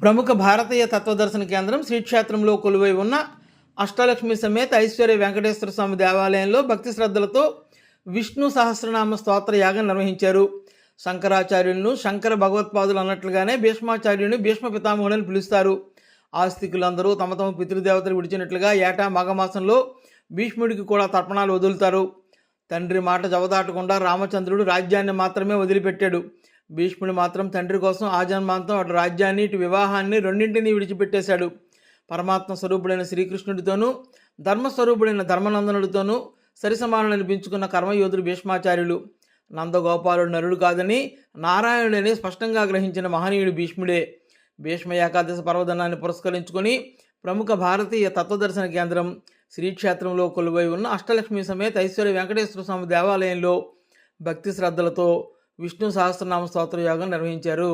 ప్రముఖ భారతీయ తత్వదర్శన కేంద్రం శ్రీక్షేత్రంలో కొలువై ఉన్న అష్టలక్ష్మి సమేత ఐశ్వర్య వెంకటేశ్వర స్వామి దేవాలయంలో భక్తి శ్రద్ధలతో విష్ణు సహస్రనామ స్తోత్ర యాగం నిర్వహించారు. శంకరాచార్యులను శంకర భగవత్పాదులు అన్నట్లుగానే భీష్మాచార్యుని భీష్మ పితామహుడని పిలుస్తారు. ఆస్తికులందరూ తమ తమ పితృదేవతలు విడిచినట్లుగా ఏటా మాఘమాసంలో భీష్ముడికి కూడా తర్పణాలు వదులుతారు. తండ్రి మాట జవదాటకుండా రామచంద్రుడు రాజ్యాన్ని మాత్రమే వదిలిపెట్టాడు. భీష్ముడు మాత్రం తండ్రి కోసం ఆజన్మాంతం అటు రాజ్యాన్ని ఇటు వివాహాన్ని రెండింటినీ విడిచిపెట్టేశాడు. పరమాత్మ స్వరూపుడైన శ్రీకృష్ణుడితోనూ ధర్మస్వరూపుడైన ధర్మనందనుడితోనూ సరిసమానులను పెంచుకున్న కర్మయోధుడు భీష్మాచార్యులు. నందగోపాలుడు నరుడు కాదని నారాయణుడని స్పష్టంగా గ్రహించిన మహనీయుడు భీష్ముడే. భీష్మ ఏకాదశి పర్వదనాన్ని పురస్కరించుకొని ప్రముఖ భారతీయ తత్వదర్శన కేంద్రం శ్రీక్షేత్రంలో కొలువై ఉన్న అష్టలక్ష్మి సమేత ఐశ్వర్య వెంకటేశ్వర స్వామి దేవాలయంలో భక్తి శ్రద్ధలతో విష్ణు సహస్రనామ స్తోత్ర యోగం నిర్వహించారు.